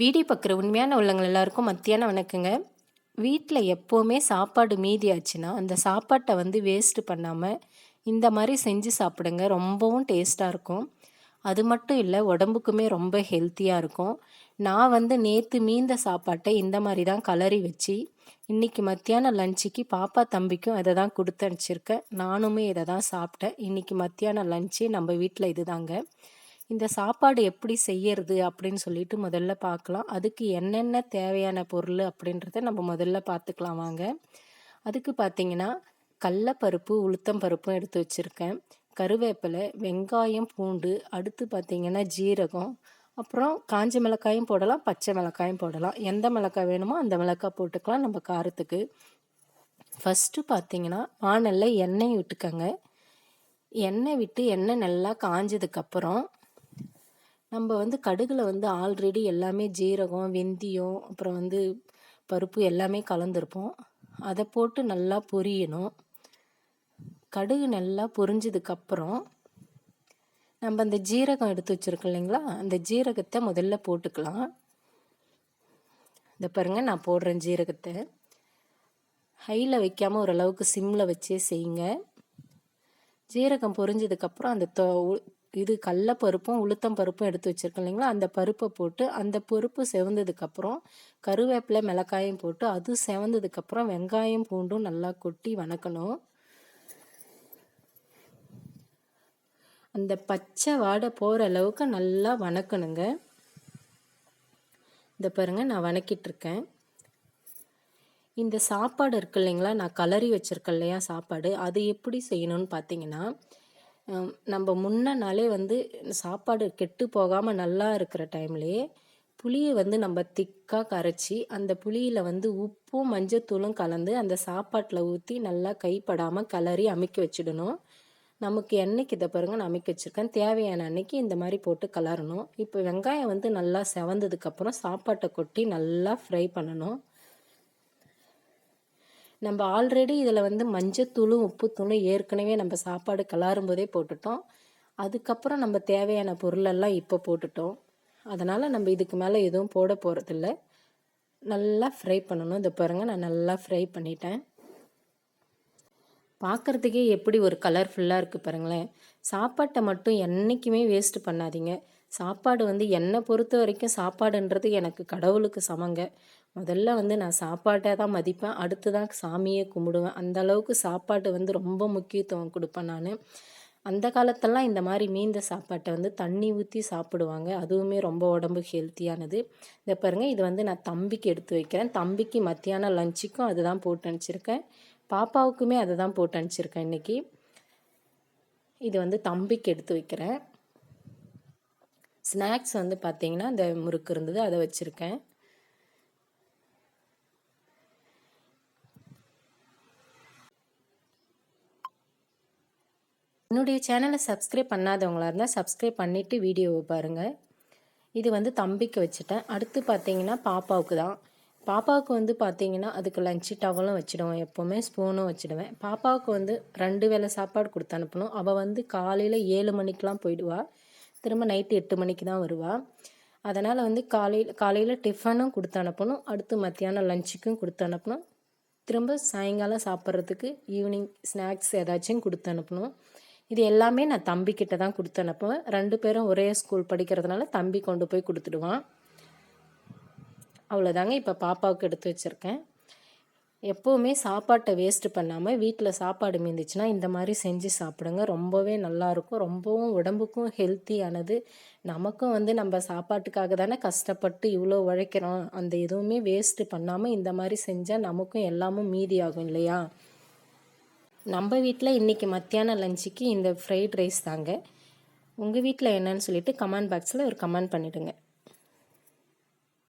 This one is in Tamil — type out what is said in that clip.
வீடியோ பார்க்குற உண்மையான உள்ளங்கள் எல்லாருக்கும் மத்தியான வணக்கங்க. வீட்டில் எப்போவுமே சாப்பாடு மீதி ஆச்சுன்னா அந்த சாப்பாட்டை வந்து வேஸ்ட்டு பண்ணாமல் இந்த மாதிரி செஞ்சு சாப்பிடுங்க. ரொம்பவும் டேஸ்ட்டாக இருக்கும். அது மட்டும் இல்லை உடம்புக்குமே ரொம்ப ஹெல்த்தியாக இருக்கும். நான் வந்து நேற்று மீந்த சாப்பாட்டை இந்த மாதிரி தான் கலரி வச்சு இன்றைக்கி மத்தியானம் லஞ்சுக்கு பாப்பா தம்பிக்கும் இதை தான் கொடுத்து அனுப்பிச்சிருக்கேன். நானுமே இதை தான் சாப்பிட்டேன். இன்றைக்கி மத்தியானம் லஞ்சு நம்ம வீட்டில் இது தாங்க. இந்த சாப்பாடு எப்படி செய்யறது அப்படின்னு சொல்லிட்டு முதல்ல பார்க்கலாம். அதுக்கு என்னென்ன தேவையான பொருள் அப்படின்றத நம்ம முதல்ல பார்த்துக்கலாம் வாங்க. அதுக்கு பார்த்தீங்கன்னா கடலப்பருப்பு உளுத்தம் பருப்பும் எடுத்து வச்சுருக்கேன். கருவேப்பிலை வெங்காயம் பூண்டு அடுத்து பார்த்தீங்கன்னா ஜீரகம். அப்புறம் காஞ்ச மிளகாயும் போடலாம் பச்சை மிளகாயும் போடலாம். எந்த மிளகாய் வேணுமோ அந்த மிளகாய் போட்டுக்கலாம் நம்ம காரத்துக்கு. ஃபஸ்ட்டு பார்த்தீங்கன்னா வானலில் எண்ணெய் விட்டுக்கோங்க. எண்ணெய் விட்டு எண்ணெய் நல்லா காஞ்சதுக்கப்புறம் நம்ம வந்து கடுகில் வந்து ஆல்ரெடி எல்லாமே ஜீரகம் வெந்தயம் அப்புறம் வந்து பருப்பு எல்லாமே கலந்துருப்போம். அதை போட்டு நல்லா பொரியணும். கடுகு நல்லா பொரிஞ்சதுக்கப்புறம் நம்ம அந்த ஜீரகம் எடுத்து வச்சுருக்கோம் இல்லைங்களா? அந்த ஜீரகத்தை முதல்ல போட்டுக்கலாம். இந்த பாருங்கள் நான் போடுறேன் ஜீரகத்தை. ஹையில் வைக்காமல் ஓரளவுக்கு சிம்மில் வச்சே செய்யுங்க. ஜீரகம் பொரிஞ்சதுக்கப்புறம் அந்த இது கடலப்பருப்பும் உளுத்தம் பருப்பும் எடுத்து வச்சுருக்கோம் இல்லைங்களா? அந்த பருப்பை போட்டு அந்த பருப்பு செவந்ததுக்கப்புறம் கருவேப்பிலை மிளகாயும் போட்டு அது செவந்ததுக்கப்புறம் வெங்காயம் பூண்டும் நல்லா கொட்டி வணக்கணும். அந்த பச்சை வாடை போகிற அளவுக்கு நல்லா வணக்கணுங்க. இந்த பாருங்கள் நான் வணக்கிட்டுருக்கேன். இந்த சாப்பாடு இருக்கு இல்லைங்களா? நான் கலரி வச்சுருக்கேன் இல்லையா சாப்பாடு? அது எப்படி செய்யணும்னு பார்த்தீங்கன்னா நம்ம முன்ன நாளே வந்து சாப்பாடு கெட்டு போகாமல் நல்லா இருக்கிற டைம்லேயே புளியை வந்து நம்ம திக்காக கரைச்சி அந்த புளியில் வந்து உப்பும் மஞ்சத்தூளும் கலந்து அந்த சாப்பாட்டில் ஊற்றி நல்லா கைப்படாமல் கலரி அமைக்க வச்சிடணும். நமக்கு என்னைக்கு இதை பாருங்க நான் அமைக்க வச்சுருக்கேன். தேவையான அன்னைக்கு இந்த மாதிரி போட்டு கலரணும். இப்போ வெங்காயம் வந்து நல்லா செவந்ததுக்கப்புறம் சாப்பாட்டை கொட்டி நல்லா ஃப்ரை பண்ணணும். நம்ம ஆல்ரெடி இதில் வந்து மஞ்சத்தூளும் உப்புத்தூளும் ஏற்கனவே நம்ம சாப்பாடு கலாரும் போதே போட்டுட்டோம். அதுக்கப்புறம் நம்ம தேவையான பொருளெல்லாம் இப்போ போட்டுட்டோம். அதனால் நம்ம இதுக்கு மேலே எதுவும் போட போகிறதில்ல நல்லா ஃப்ரை பண்ணணும். இதை பாருங்கள் நான் நல்லா ஃப்ரை பண்ணிட்டேன். பார்க்குறதுக்கே எப்படி ஒரு கலர்ஃபுல்லாக இருக்குது பாருங்களேன். சாப்பாட்டை மட்டும் என்றைக்குமே வேஸ்ட்டு பண்ணாதீங்க. சாப்பாடு வந்து என்னை பொறுத்த வரைக்கும் சாப்பாடுன்றது எனக்கு கடவுளுக்கு சமங்க. முதல்ல வந்து நான் சாப்பாட்டை தான் மதிப்பேன். அடுத்து தான் சாமியை கும்பிடுவேன். அந்த அளவுக்கு சாப்பாட்டு வந்து ரொம்ப முக்கியத்துவம் கொடுப்பேன் நான். அந்த காலத்தெல்லாம் இந்த மாதிரி மீந்த சாப்பாட்டை வந்து தண்ணி ஊற்றி சாப்பிடுவாங்க. அதுவுமே ரொம்ப உடம்பு ஹெல்த்தியானது. இதை பாருங்கள் இது வந்து நான் தம்பிக்கு எடுத்து வைக்கிறேன். தம்பிக்கு மத்தியானம் லஞ்சுக்கும் அதுதான் போட்டு அனுப்பிச்சிருக்கேன். பாப்பாவுக்குமே அதை தான் போட்டு அனுப்பிச்சிருக்கேன் இன்றைக்கி இது வந்து தம்பிக்கு எடுத்து வைக்கிறேன். ஸ்நாக்ஸ் வந்து பார்த்திங்கன்னா இந்த முறுக்கு இருந்தது அதை வச்சுருக்கேன். என்னுடைய சேனலை சப்ஸ்கிரைப் பண்ணாதவங்களாக இருந்தால் சப்ஸ்கிரைப் பண்ணிவிட்டு வீடியோவை பாருங்கள் இது வந்து தம்பிக்கு வச்சுட்டேன். அடுத்து பார்த்தீங்கன்னா பாப்பாவுக்கு தான். பாப்பாவுக்கு வந்து பார்த்தீங்கன்னா அதுக்கு லஞ்சு டவலும் வச்சுடுவேன். எப்போவுமே ஸ்பூனும் வச்சுடுவேன். பாப்பாவுக்கு வந்து ரெண்டு வேளை சாப்பாடு கொடுத்து அனுப்பணும். அவள் வந்து காலையில் ஏழு மணிக்கெலாம் போயிடுவாள் திரும்ப நைட்டு எட்டு மணிக்கு தான் வருவாள் அதனால் வந்து காலையில் காலையில் டிஃபனும் கொடுத்து அனுப்பணும். அடுத்து மத்தியானம் லஞ்சுக்கும் கொடுத்து அனுப்பணும். திரும்ப சாயங்காலம் சாப்பிட்றதுக்கு ஈவினிங் ஸ்நாக்ஸ் ஏதாச்சும் கொடுத்து அனுப்பணும். இது எல்லாமே நான் தம்பிக்கிட்ட தான் கொடுத்து அனுப்புவேன். ரெண்டு பேரும் ஒரே ஸ்கூல் படிக்கிறதுனால தம்பி கொண்டு போய் கொடுத்துடுவான். அவ்வளோதாங்க இப்போ பாப்பாவுக்கு எடுத்து வச்சுருக்கேன். எப்போவுமே சாப்பாட்டை வேஸ்ட்டு பண்ணாமல் வீட்டில் சாப்பாடு மீந்துச்சுன்னா இந்த மாதிரி செஞ்சு சாப்பிடுங்க. ரொம்பவே நல்லாயிருக்கும் ரொம்பவும் உடம்புக்கும் ஹெல்த்தியானது நமக்கும் வந்து நம்ம சாப்பாட்டுக்காக தானே கஷ்டப்பட்டு இவ்வளோ உழைக்கிறோம். அந்த எதுவுமே வேஸ்ட்டு பண்ணாமல் இந்த மாதிரி செஞ்சால் நமக்கும் எல்லாமும் மீதி ஆகும் இல்லையா? நம்ம வீட்டில் இன்றைக்கி மத்தியான லஞ்சுக்கு இந்த ஃப்ரைட் ரைஸ் தாங்க. உங்கள் வீட்டில் என்னன்னு சொல்லிவிட்டு கமெண்ட் பாக்ஸில் ஒரு கமெண்ட் பண்ணிவிடுங்க